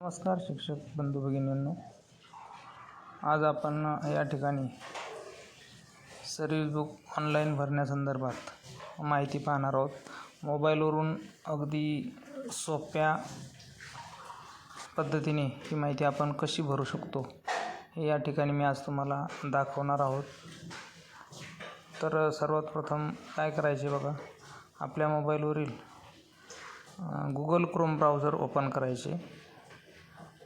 नमस्कार शिक्षक बंधू भगिनींनो. आज आपण या ठिकाणी सर्व्हिस बुक ऑनलाईन भरण्यासंदर्भात माहिती पाहणार आहोत. मोबाईलवरून अगदी सोप्या पद्धतीने ही माहिती आपण कशी भरू शकतो हे या ठिकाणी मी आज तुम्हाला दाखवणार आहोत. तर सर्वात प्रथम काय करायचे बघा आपल्या मोबाईलवरील गुगल क्रोम ब्राउझर ओपन करायचे.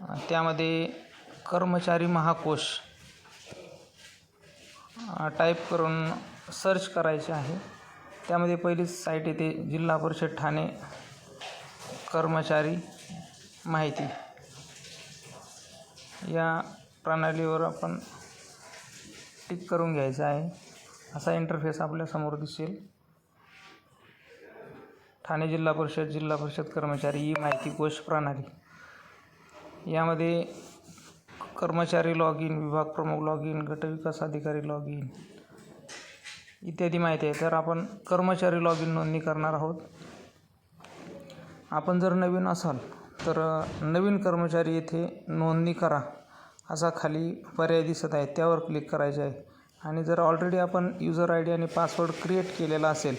त्यामध्ये कर्मचारी महाकोश टाईप करून सर्च करायचे आहे. त्यामध्ये पहिलीच साईट येते जिल्हा परिषद ठाणे कर्मचारी माहिती. या प्रणालीवर आपण टिक करून घ्यायचं आहे. असा इंटरफेस आपल्यासमोर दिसेल. ठाणे जिल्हा परिषद जिल्हा परिषद कर्मचारी ही माहिती कोश प्रणाली. यामध्ये कर्मचारी लॉग इन विभाग प्रमुख लॉग इन गटविकास अधिकारी लॉग इन इत्यादी माहिती आहे. तर आपण कर्मचारी लॉग इन नोंदणी करणार आहोत. आपण जर नवीन असाल तर नवीन कर्मचारी येथे नोंदणी करा. असा खाली पर्याय दिसत आहे. त्यावर क्लिक करायचे आहे. आणि जर ऑलरेडी आपण युजर आय डी आणि पासवर्ड क्रिएट केलेला असेल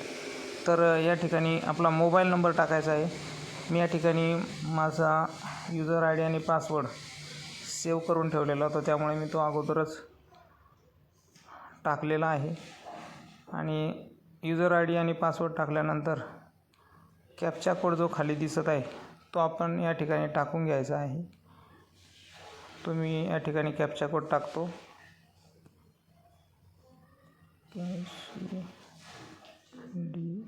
तर या ठिकाणी आपला मोबाईल नंबर टाकायचा आहे. मी या ठिकाणी माझा युजर आय डी आणि पासवर्ड सेव्ह करून ठेवलेला होता. त्यामुळे मी तो अगोदरच टाकलेला आहे. आणि युजर आय डी आणि पासवर्ड टाकल्यानंतर कॅपचा कोड जो खाली दिसत आहे तो आपण या ठिकाणी टाकून घ्यायचा आहे. तो मी या ठिकाणी कॅपचा कोड टाकतो. डी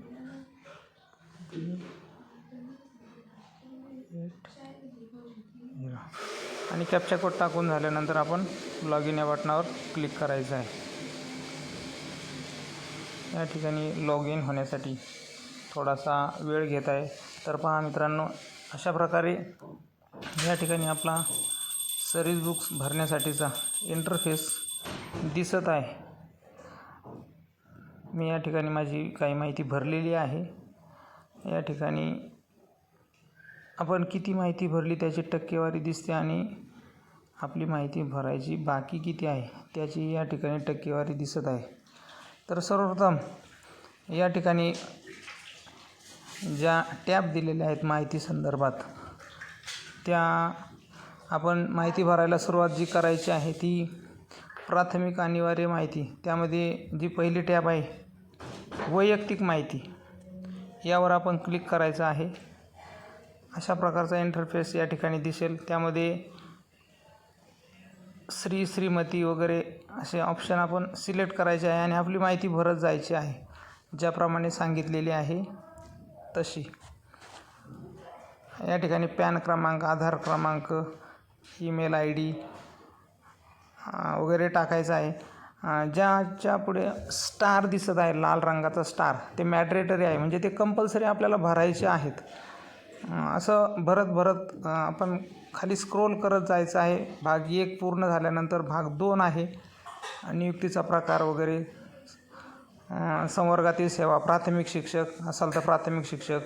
आणि कॅप्चा कोड टाकून झाल्यानंतर आपण लॉग इन या बटनावर क्लिक करायचं आहे. या ठिकाणी लॉग इन होण्यासाठी थोडासा वेळ घेत आहे. तर पहा मित्रांनो अशा प्रकारे या ठिकाणी आपला सर्विस बुक्स भरण्यासाठीचा इंटरफेस दिसत आहे. मी या ठिकाणी माझी काही माहिती भरलेली आहे. या ठिकाणी आपण किती माहिती भरली त्याची टक्केवारी दिसते आणि आपली माहिती भरायची बाकी किती आहे त्याची या ठिकाणी टक्केवारी दिसत आहे. तर सर्वप्रथम या ठिकाणी ज्या टॅब दिलेल्या आहेत माहिती संदर्भात त्या आपण माहिती भरायला सुरुवात जी करायची आहे ती प्राथमिक अनिवार्य माहिती त्यामध्ये जी पहिली टॅब आहे वैयक्तिक माहिती यावर आपण क्लिक करायचं आहे. अशा प्रकारचा इंटरफेस या ठिकाणी दिसेल. त्यामध्ये श्री श्रीमती वगैरे असे ऑप्शन आपण सिलेक्ट करायचे आहे आणि आपली माहिती भरत जायची आहे. ज्याप्रमाणे सांगितलेली आहे तशी. या ठिकाणी पॅन क्रमांक आधार क्रमांक ईमेल आय डी वगैरे टाकायचं आहे. ज्याच्या पुढे स्टार दिसत आहे लाल रंगाचा स्टार ते मॅड्रेटरी आहे. म्हणजे ते कंपल्सरी आपल्याला भरायचे आहेत. असं भरत भरत आपण खाली स्क्रोल करत जायचं आहे. भाग एक पूर्ण झाल्यानंतर भाग दोन आहे. नियुक्तीचा प्रकार वगैरे. संवर्गातील सेवा प्राथमिक शिक्षक असाल तर प्राथमिक शिक्षक.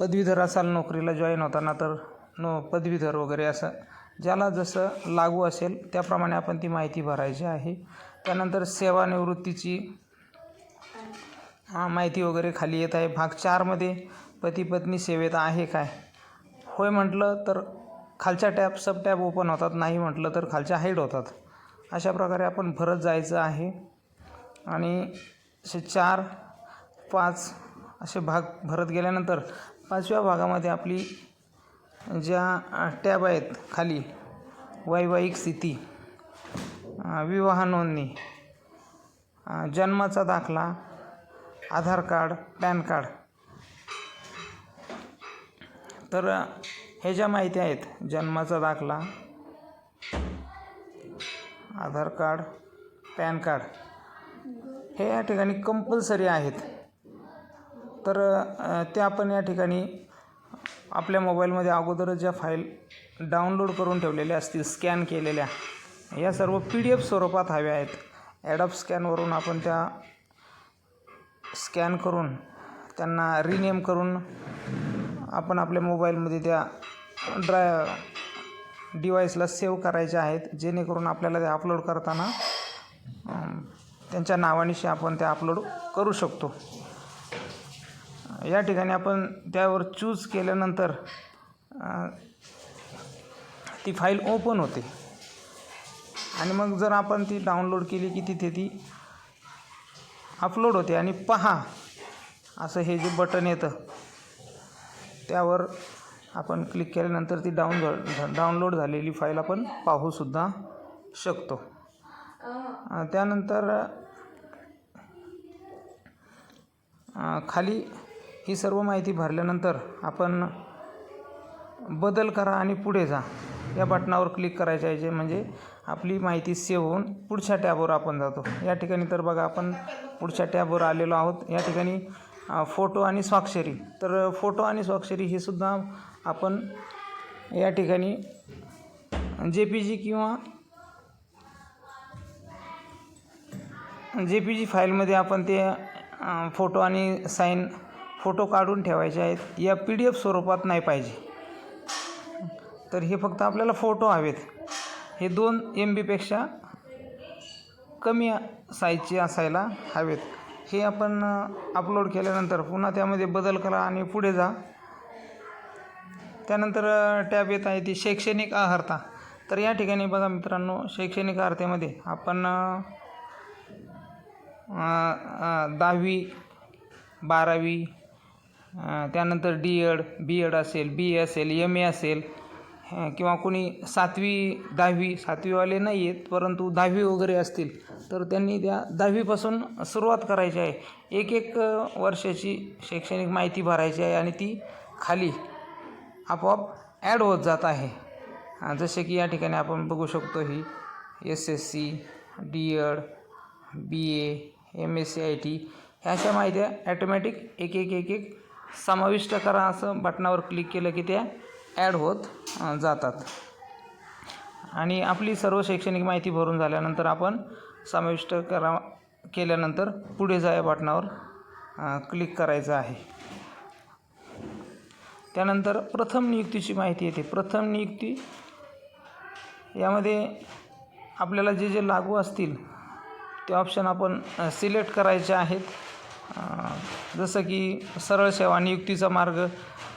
पदवीधर असाल नोकरीला जॉईन होताना तर नो पदवीधर वगैरे असं. ज्याला जसं लागू असेल त्याप्रमाणे आपण ती माहिती भरायची आहे. त्यानंतर सेवानिवृत्तीची माहिती वगैरे खाली येत आहे. भाग चारमध्ये पती पत्नी सेवेत आहे काय? होय म्हटलं तर खालच्या टॅब सब टॅब ओपन होतात नाही म्हटलं तर खालच्या हाईड होतात. अशा प्रकारे आपण भरत जायचं आहे. आणि असे चार पाच असे भाग भरत गेल्यानंतर पाचव्या भागामध्ये आपली ज्या टॅब आहेत खाली वैवाहिक स्थिती विवाह नोंदणी जन्माचा दाखला आधार कार्ड पॅन कार्ड तर हे ज्या माहिती आहेत जन्माचा दाखला आधार कार्ड पॅन कार्ड हे या ठिकाणी कंपल्सरी आहेत. तर ते आपण या ठिकाणी आपल्या मोबाईलमध्ये अगोदरच ज्या फाईल डाउनलोड करून ठेवलेल्या असतील स्कॅन केलेल्या या सर्व पी डी एफ स्वरूपात हव्या आहेत. ॲडॉप स्कॅनवरून आपण त्या स्कॅन करून त्यांना रिनेम करून आपण आपल्या मोबाईलमध्ये त्या ड्राय डिवाईसला सेव्ह करायचे आहेत जेणेकरून आपल्याला ते अपलोड करताना त्यांच्या नावानिशी आपण ते अपलोड करू शकतो. या ठिकाणी आपण त्यावर चूज केल्यानंतर ती फाईल ओपन होते. आणि मग जर आपण ती डाउनलोड केली की तिथे ती अपलोड होते. आणि पहा असं हे जे बटन येतं त्यावर आपण क्लिक केल्यानंतर ती डाउन डाउनलोड झालेली फाईल आपण पाहूसुद्धा शकतो. त्यानंतर खाली ही सर्व माहिती भरल्यानंतर आपण बदल करा आणि पुढे जा. या बटनावर क्लिक करायचे आहे जे म्हणजे आपली माहिती सेव्ह होऊन पुढच्या टॅबवर आपण जातो. या ठिकाणी तर बघा आपण पुढच्या टॅबवर आलेलो आहोत. या ठिकाणी फोटो आणि स्वाक्षरी. तर फोटो आणि स्वाक्षरी हे सुद्धा आपण या ठिकाणी जे पी जी किंवा जे पी जी फाईलमध्ये आपण ते फोटो आणि साईन फोटो काढून ठेवायचे आहेत. या पी डी एफ स्वरूपात नाही पाहिजे. तर हे फक्त आपल्याला फोटो हवेत. हे दोन एम बीपेक्षा कमी साईजचे असायला हवेत. हे आपण अपलोड केल्यानंतर पुन्हा त्यामध्ये बदल करा आणि पुढे जा. त्यानंतर टॅब येत आहे ती शैक्षणिक आहारता. तर या ठिकाणी बघा मित्रांनो शैक्षणिक अर्हतेमध्ये आपण दहावी बारावी त्यानंतर डी एड बी एड असेल बी ए असेल एम ए असेल किंवा कोणी सातवी दहावी सातवीवाले नाही आहेत परंतु दहावी वगैरे असतील तर त्यांनी त्या दहावीपासून सुरुवात करायची आहे. एक एक वर्षाची शैक्षणिक माहिती भरायची आहे आणि ती खाली आपोआप ॲड होत जात आहे. जसे की या ठिकाणी आपण बघू शकतो ही S S C D Ed B A M S C I T ह्या अशा माहित्या ॲटोमॅटिक एक एक एक एक समाविष्ट करा असं बटनावर क्लिक केलं की त्या ॲड होत जातात. आणि आपली सर्व शैक्षणिक माहिती भरून झाल्यानंतर आपण समाविष्ट करा केल्यानंतर पुढे जा या क्लिक करायचं आहे. त्यानंतर प्रथम नियुक्तीची माहिती येते. प्रथम नियुक्ती यामध्ये आपल्याला जे जे लागू असतील ते ऑप्शन आपण सिलेक्ट करायचे आहेत. जसं की सरळ सेवा नियुक्तीचा मार्ग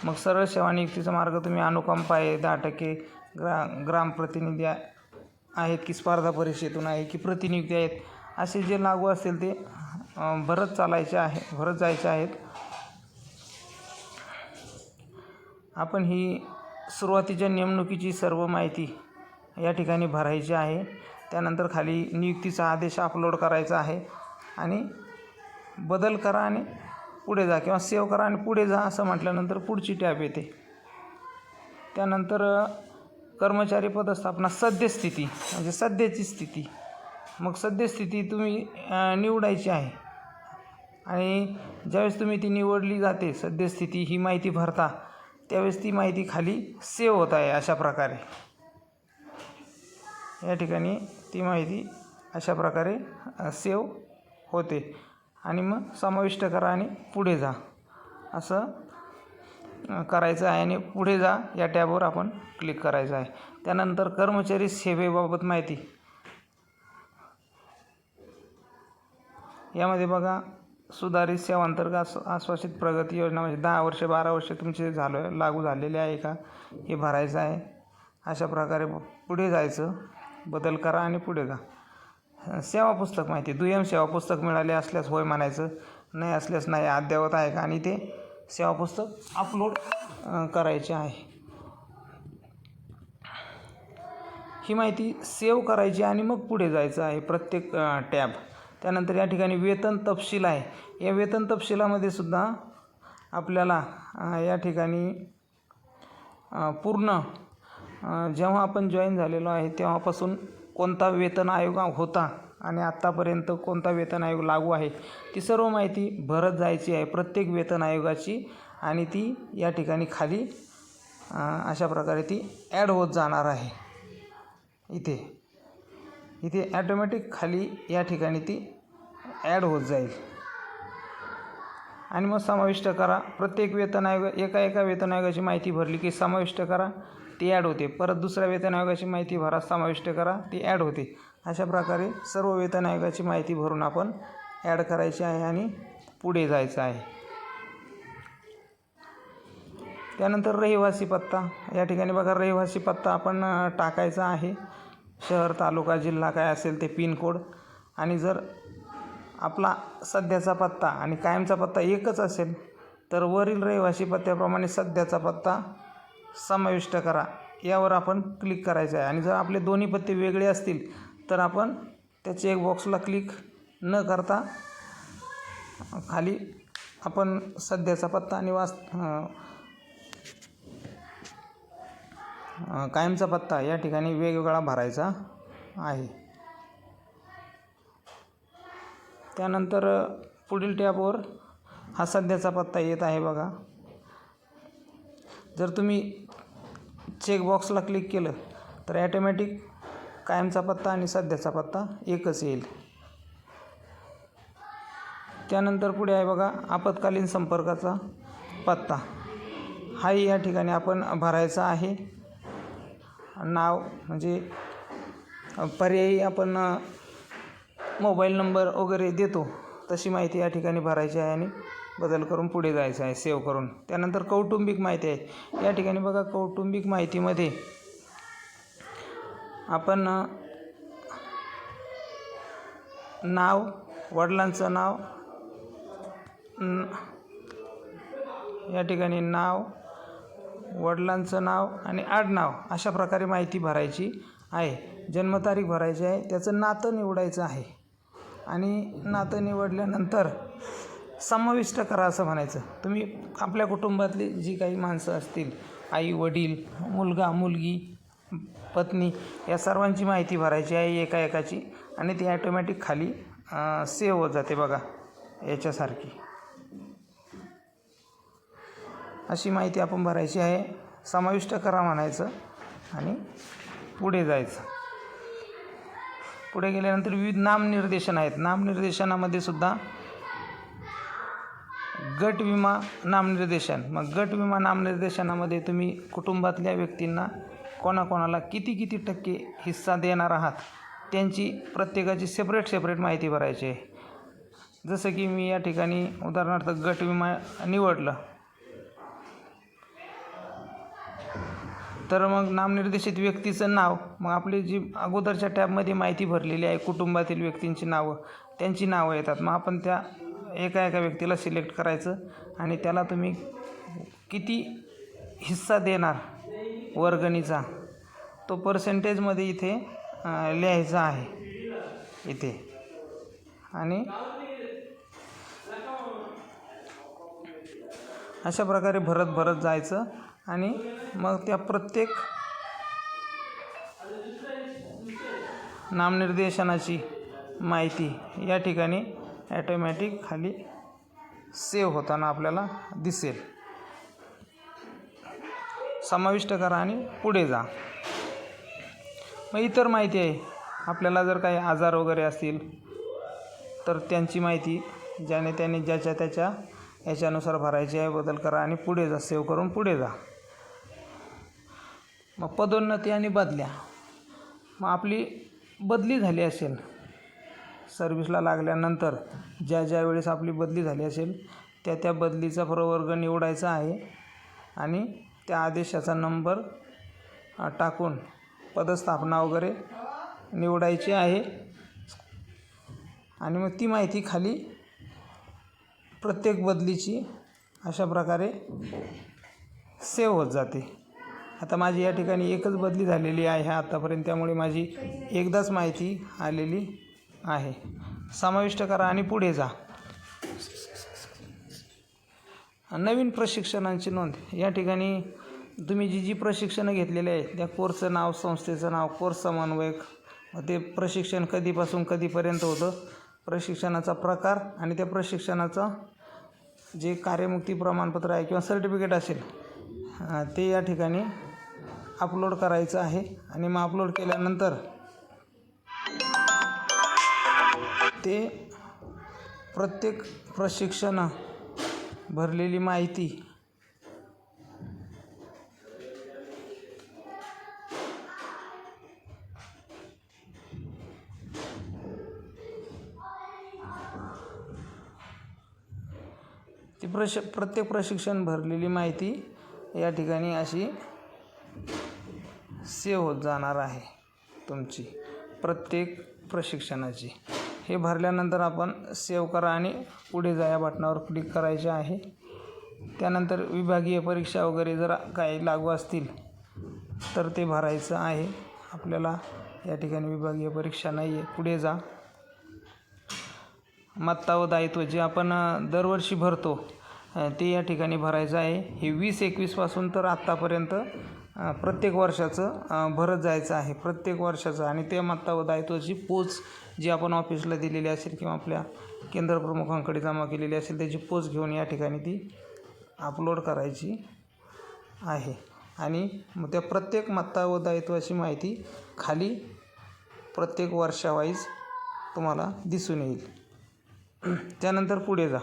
मग सरळ सेवा नियुक्तीचा मार्ग तुम्ही अनुकंप आहे दहा टक्के ग्रा ग्रामप्रतिनिधी आहेत की स्पर्धा परीक्षेतून आहे की प्रतिनियुक्ती आहेत असे जे लागू असतील ते भरत चालायचे आहे भरत जायचे आहेत. आपण ही सुरुवातीच्या नेमणुकीची सर्व माहिती या ठिकाणी भरायची आहे. त्यानंतर खाली नियुक्तीचा आदेश अपलोड करायचा आहे आणि बदल करा आणि पुढे जा किंवा सेव्ह करा आणि पुढे जा असं म्हटल्यानंतर पुढची टॅब येते. त्यानंतर कर्मचारी पदस्थापना सद्यस्थिती म्हणजे सध्याची स्थिती. मग सद्यस्थिती तुम्ही निवडायची आहे. आणि ज्यावेळेस तुम्ही ती निवडली जाते सद्यस्थिती ही माहिती भरता त्यावेळेस ती माहिती खाली सेव्ह होत आहे अशा प्रकारे. या ठिकाणी ती माहिती अशा प्रकारे सेव्ह होते. आणि मग समाविष्ट करा आणि पुढे जा. असं करायचं आहे आणि पुढे जा या टॅबवर आपण क्लिक करायचं आहे. त्यानंतर कर्मचारी सेवेबाबत माहिती. यामध्ये बघा सुधारित सेवांतर्गत आस आश्वासित प्रगती योजना म्हणजे दहा वर्ष बारा वर्ष तुमचे झालं लागू झालेले आहे का? हे भरायचं आहे. अशा प्रकारे पुढे जायचं. बदल करा आणि पुढे जा. सेवा पुस्तक माहिती दुय्यम सेवा पुस्तक मिळाले असल्यास होय म्हणायचं नाही असल्यास नाही अद्ययावत आहे का? आणि ते सेवा पुस्तक अपलोड करायचे आहे. ही माहिती सेव्ह करायची आणि मग पुढे जायचं आहे प्रत्येक टॅब. त्यानंतर या ठिकाणी वेतन तपशील आहे. या वेतन तपशिलामध्ये सुद्धा आपल्याला या ठिकाणी पूर्ण जेव्हा आपण जॉईन झालेलो आहे तेव्हापासून कोणता वेतन आयोग होता आणि आत्तापर्यंत कोणता वेतन आयोग लागू आहे ती सर्व माहिती भरत जायची आहे प्रत्येक वेतन आयोगाची आणि ती या ठिकाणी खाली अशा प्रकारे ती ॲड होत जाणार आहे. इथे इथे ॲटोमॅटिक खाली या ठिकाणी ती ॲड होत जाईल. आणि मग समाविष्ट करा. प्रत्येक वेतन आयोग एका एका वेतन आयोगाची माहिती भरली की समाविष्ट करा. ती ॲड होते. परत दुसऱ्या वेतन आयोगाची माहिती भरा समाविष्ट करा ती ॲड होते. अशा प्रकारे सर्व वेतन आयोगाची माहिती भरून आपण ॲड करायची आहे आणि पुढे जायचं आहे. त्यानंतर रहिवासी पत्ता. या ठिकाणी बघा रहिवासी पत्ता आपण टाकायचा आहे. शहर तालुका जिल्हा काय असेल ते पिनकोड. आणि जर आपला सध्याचा पत्ता आणि कायमचा पत्ता एकच असेल तर वरील रहिवासी पत्त्याप्रमाणे सध्याचा पत्ता समाविष्ट करा. यावर आपण क्लिक करायचं आहे. आणि जर आपले दोन्ही पत्ते वेगळे असतील तर आपण त्या एक बॉक्सला क्लिक न करता खाली आपण सध्याचा पत्ता आणि वास कायमचा पत्ता या ठिकाणी वेगवेगळा भरायचा आहे. त्यानंतर पुढील टॅबवर हा सध्याचा पत्ता येत आहे बघा. जर तुम्ही चेकबॉक्सला क्लिक केलं तर ॲटोमॅटिक कायमचा पत्ता आणि सध्याचा पत्ता एकच येईल. त्यानंतर पुढे आहे बघा आपत्कालीन संपर्काचा पत्ता. हाही या ठिकाणी आपण भरायचा आहे. नाव म्हणजे पर्यायी आपण मोबाईल नंबर वगैरे देतो तशी माहिती या ठिकाणी भरायची आहे आणि बदल करून पुढे जायचं आहे सेव्ह करून. त्यानंतर कौटुंबिक माहिती आहे. या ठिकाणी बघा कौटुंबिक माहितीमध्ये आपण नाव वडिलांचं नाव न- या ठिकाणी नाव वडिलांचं नाव आणि आडनाव अशा प्रकारे माहिती भरायची आहे. जन्मतारीख भरायची आहे. त्याचं नातं निवडायचं आहे. आणि नातं निवडल्यानंतर समाविष्ट करा असं म्हणायचं. तुम्ही आपल्या कुटुंबातली जी काही माणसं असतील आई वडील मुलगा मुलगी पत्नी या सर्वांची माहिती भरायची आहे एका एकाची आणि ती ॲटोमॅटिक खाली सेव्ह होत जाते बघा याच्यासारखी. अशी माहिती आपण भरायची आहे. समाविष्ट करा म्हणायचं आणि पुढे जायचं. पुढे गेल्यानंतर विविध नामनिर्देशन आहेत. नामनिर्देशनामध्ये सुद्धा गट विमा नामनिर्देशन. मग गट विमा नामनिर्देशनामध्ये तुम्ही कुटुंबातल्या व्यक्तींना कोणाकोणाला किती किती टक्के हिस्सा देणार आहात त्यांची प्रत्येकाची सेपरेट सेपरेट माहिती भरायची आहे. जसं की मी या ठिकाणी उदाहरणार्थ गट विमा निवडलं. तर मग नामनिर्देशित व्यक्तीचं नाव मग आपली जी अगोदरच्या टॅबमध्ये माहिती भरलेली आहे कुटुंबातील व्यक्तींची नावं त्यांची नावं येतात. मग आपण त्या एका एका व्यक्तीला सिलेक्ट करायचं आणि त्याला तुम्ही किती हिस्सा देणार वर्गणीचा तो पर्सेंटेजमध्ये इथे लिहायचा आहे. इथे. आणि अशा प्रकारे भरत भरत जायचं आणि मग त्या प्रत्येक नामनिर्देशनाची माहिती या ठिकाणी ॲटोमॅटिक खाली सेव्ह होताना आपल्याला दिसेल. समाविष्ट करा आणि पुढे जा. मग इतर माहिती आहे. आपल्याला जर काही आजार वगैरे असतील तर त्यांची माहिती ज्याने त्याने ज्याच्या त्याच्या याच्यानुसार भरायची आहे बदल करा आणि पुढे जा सेव्ह करून पुढे जा. मग पदोन्नती आणि बदल्या. मग आपली बदली झाली असेल. सर्व्हिसला लागल्यानंतर ज्या ज्या वेळेस आपली बदली झाली असेल त्या त्या बदलीचा प्रवर्ग निवडायचा आहे. आणि त्या आदेशाचा नंबर टाकून पदस्थापना वगैरे निवडायची आहे. आणि मग ती माहिती खाली प्रत्येक बदलीची अशा प्रकारे सेव्ह होत जाते. आता माझी या ठिकाणी एकच बदली झालेली आहे आत्तापर्यंत त्यामुळे माझी एकदाच माहिती आलेली आहे. समाविष्ट करा आणि पुढे जा. नवीन प्रशिक्षणांची नोंद. या ठिकाणी तुम्ही जी जी प्रशिक्षणं घेतलेली आहेत त्या कोर्सचं नाव संस्थेचं नाव कोर्स समन्वयक ते प्रशिक्षण कधीपासून कधीपर्यंत होतं प्रशिक्षणाचा प्रकार आणि त्या प्रशिक्षणाचा जे कार्यमुक्ती प्रमाणपत्र आहे किंवा सर्टिफिकेट असेल ते या ठिकाणी अपलोड करायचं आहे. आणि मग अपलोड केल्यानंतर ते प्रत्येक प्रशिक्षण भरलेली माहिती. ती प्रश प्रत्येक प्रशिक्षण भरलेली माहिती या ठिकाणी अशी सेव्ह होत जाणार आहे तुमची प्रत्येक प्रशिक्षणाची. हे भरल्यानंतर आपण सेव करा आणि पुढे जा या बटनावर क्लिक करायचे आहे. त्यानंतर विभागीय परीक्षा वगैरे जर काही लागू असतील तर ते भरायचं आहे. आपल्याला या ठिकाणी विभागीय परीक्षा नाही आहे. पुढे जा. मत्ता व दायित्व जे आपण दरवर्षी भरतो ते या ठिकाणी भरायचं आहे. हे वीस एकवीसपासून तर आत्तापर्यंत प्रत्येक वर्षाचं भरत जायचं आहे. प्रत्येक वर्षाचं आणि ते मत्ता व दायित्वाची पोच जी आपण ऑफिसला दिलेली असेल किंवा आपल्या केंद्र प्रमुखांकडे जमा केलेली असेल त्याची पोच घेऊन या ठिकाणी ती अपलोड करायची आहे. आणि मग त्या प्रत्येक मत्ता व दायित्वाची माहिती खाली प्रत्येक वर्षावाईज तुम्हाला दिसून येईल. त्यानंतर पुढे जा.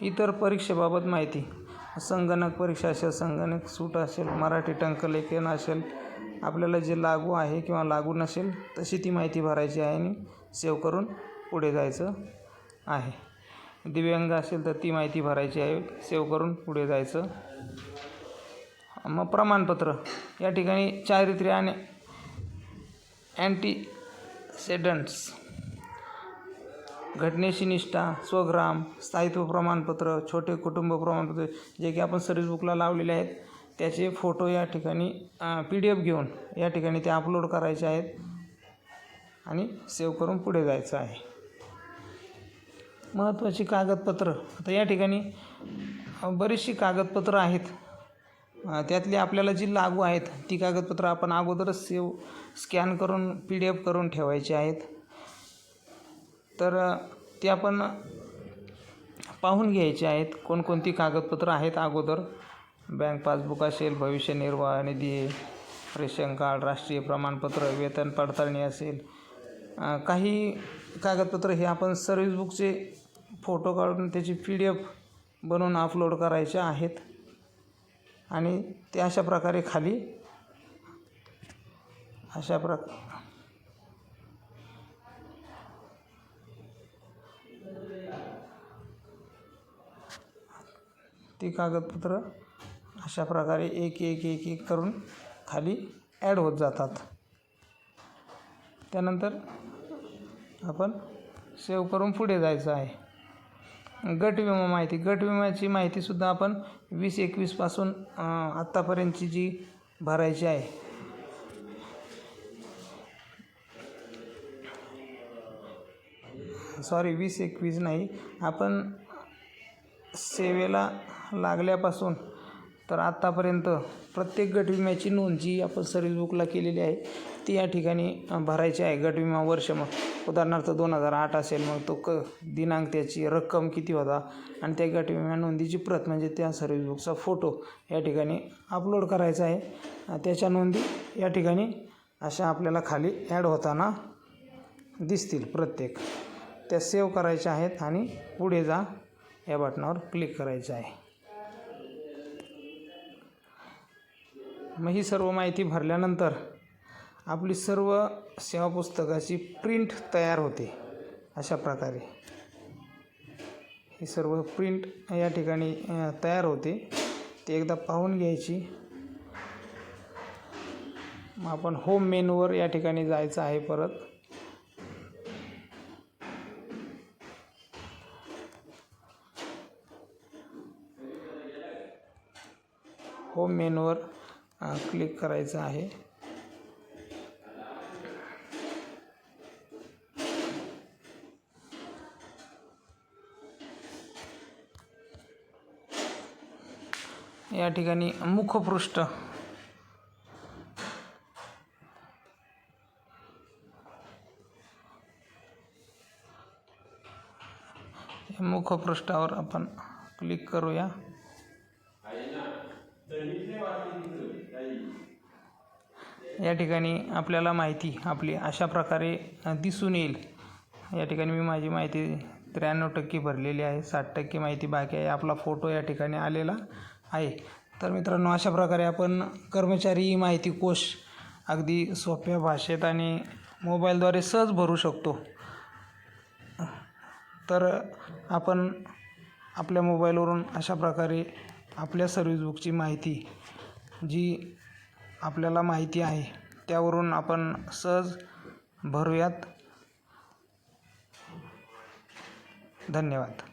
इतर परीक्षेबाबत माहिती. संगणक परीक्षा असेल संगणक सूट असेल मराठी टंकलेखन असेल आपल्याला जे लागू आहे किंवा लागू नसेल तशी ती माहिती भरायची आहे आणि सेव करून पुढे जायचं आहे. दिव्यांग असेल तर ती माहिती भरायची आहे सेव करून पुढे जायचं. मग प्रमाणपत्र. या ठिकाणी चारित्र्य आणि अँटीसेडंट्स घटनेशी निष्ठा स्वग्राम स्थायित्व प्रमाणपत्र छोटे कुटुंब प्रमाणपत्र जे की आपण सर्व्हिस बुकला लावलेले आहेत त्याचे फोटो या ठिकाणी पी डी एफ घेऊन या ठिकाणी ते अपलोड करायचे आहेत आणि सेव्ह करून पुढे जायचं आहे. महत्त्वाची कागदपत्र आता या ठिकाणी बरीचशी कागदपत्रं आहेत. त्यातली आपल्याला जी लागू आहेत ती कागदपत्रं आपण अगोदरच सेव स्कॅन करून पी डी एफ करून ठेवायची आहेत. तर ते आपण पाहून घ्यायचे आहेत. कोणकोणती कागदपत्रं आहेत अगोदर? बँक पासबुक असेल भविष्य निर्वाह निधी रेशन कार्ड राष्ट्रीय प्रमाणपत्र वेतन पडताळणी असेल. काही कागदपत्र हे आपण सर्व्हिस बुकचे फोटो काढून त्याची पी डी एफ बनवून अपलोड करायचे आहेत. आणि ते अशा प्रकारे खाली अशा प्रक ती कागदपत्र अशा प्रकारे एक एक एक एक करून खाली ॲड होत जातात. त्यानंतर आपण सेव्ह करून पुढे जायचं आहे. गट विमा माहिती गट विम्याची माहितीसुद्धा आपण वीस एकवीसपासून आत्तापर्यंतची जी भरायची आहे. सॉरी वीस एकवीस नाही. आपण सेवेला लागल्यापासून तर आत्तापर्यंत प्रत्येक गट विम्याची नोंद जी आपण सर्व्हिस बुकला केलेली आहे ती या ठिकाणी भरायची आहे. गट विमा वर्ष मग उदाहरणार्थ दोन हजार आठ असेल मग तो क दिनांक त्याची रक्कम किती होता? आणि त्या गट विमा नोंदीची प्रत म्हणजे त्या सर्व्हिस बुकचा फोटो या ठिकाणी अपलोड करायचा आहे. त्याच्या नोंदी या ठिकाणी अशा आपल्याला खाली ॲड होताना दिसतील प्रत्येक. त्या सेव्ह करायच्या आहेत आणि पुढे जा. या बटनावर क्लिक करायचं आहे. मग ही सर्व माहिती भरल्यानंतर आपली सर्व सेवा पुस्तकाची प्रिंट तयार होते अशा प्रकारे. ही सर्व प्रिंट या ठिकाणी तयार होते. ते एकदा पाहून घ्यायची. मग आपण होम मेनूवर या ठिकाणी जायचं आहे परत. मेनूवर क्लिक करायचं आहे. या ठिकाणी मुखपृष्ठ. या मुखपृष्ठावर आपण क्लिक करूया. या ठिकाणी आपल्याला माहिती आपली अशा प्रकारे दिसून येईल. या ठिकाणी मी माझी माहिती त्र्याण्णव टक्के भरलेली आहे. साठ टक्के माहिती बाकी आहे. आपला फोटो या ठिकाणी आलेला आहे. तर मित्रांनो अशा प्रकारे आपण कर्मचारी माहिती कोश अगदी सोप्या भाषेत आणि मोबाईलद्वारे सहज भरू शकतो. तर आपण आपल्या मोबाईलवरून अशा प्रकारे आपल्या सर्विस बुकची माहिती जी आपल्याला माहिती आहे. त्यावरून आपण सहज भरूयात. धन्यवाद.